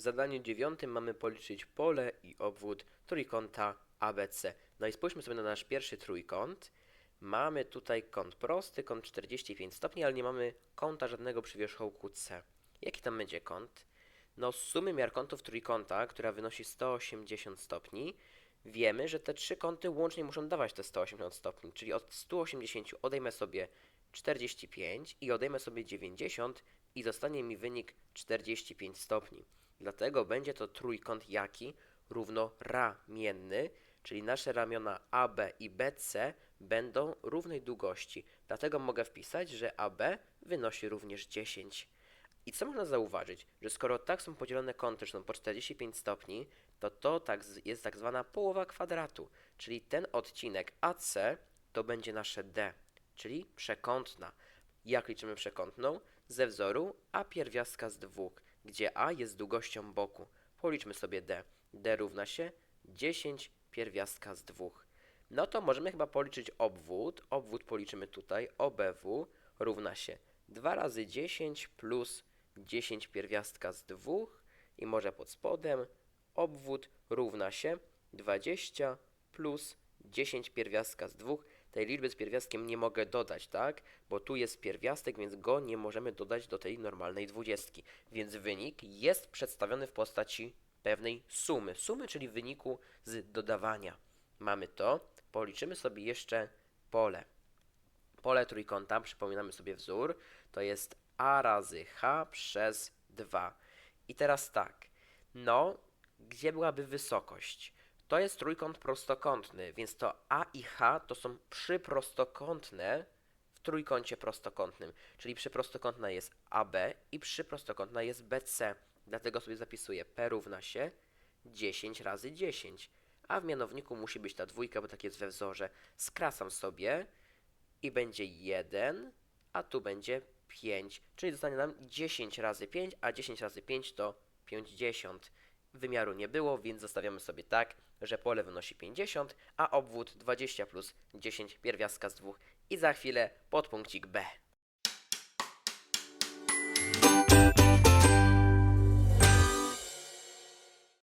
W zadaniu dziewiątym mamy policzyć pole i obwód trójkąta ABC. No i spójrzmy sobie na nasz pierwszy trójkąt. Mamy tutaj kąt prosty, kąt 45 stopni, ale nie mamy kąta żadnego przy wierzchołku C. Jaki tam będzie kąt? No z sumy miar kątów trójkąta, która wynosi 180 stopni, wiemy, że te trzy kąty łącznie muszą dawać te 180 stopni, czyli od 180 odejmę sobie 45 i odejmę sobie 90 i zostanie mi wynik 45 stopni. Dlatego będzie to trójkąt jaki? Równoramienny, czyli nasze ramiona AB i BC będą równej długości. Dlatego mogę wpisać, że AB wynosi również 10. I co można zauważyć? Że skoro tak są podzielone kąty, że są po 45 stopni, to to tak jest tak zwana połowa kwadratu, czyli ten odcinek AC to będzie nasze D, czyli przekątna. Jak liczymy przekątną? Ze wzoru A pierwiastka z dwóch, gdzie A jest długością boku. Policzmy sobie D. D równa się 10 pierwiastka z dwóch. No to możemy chyba policzyć obwód. Obwód policzymy tutaj. OBW równa się 2 razy 10 plus 10 pierwiastka z dwóch i może pod spodem obwód równa się 20 plus 10 pierwiastka z dwóch. Tej liczby z pierwiastkiem nie mogę dodać, tak? Bo tu jest pierwiastek, więc go nie możemy dodać do tej normalnej dwudziestki. Więc wynik jest przedstawiony w postaci pewnej sumy. Sumy, czyli wyniku z dodawania. Mamy to. Policzymy sobie jeszcze pole. Pole trójkąta, przypominamy sobie wzór, to jest a razy h przez 2. I teraz tak, no, gdzie byłaby wysokość? To jest trójkąt prostokątny, więc to a i h to są przyprostokątne w trójkącie prostokątnym, czyli przyprostokątna jest AB i przyprostokątna jest BC. Dlatego sobie zapisuję P równa się 10 razy 10, a w mianowniku musi być ta dwójka, bo tak jest we wzorze. Skracam sobie i będzie 1, a tu będzie 5, czyli zostanie nam 10 razy 5, a 10 razy 5 to 50. Wymiaru nie było, więc zostawiamy sobie tak, że pole wynosi 50, a obwód 20 plus 10 pierwiastka z 2 i za chwilę podpunkcik B.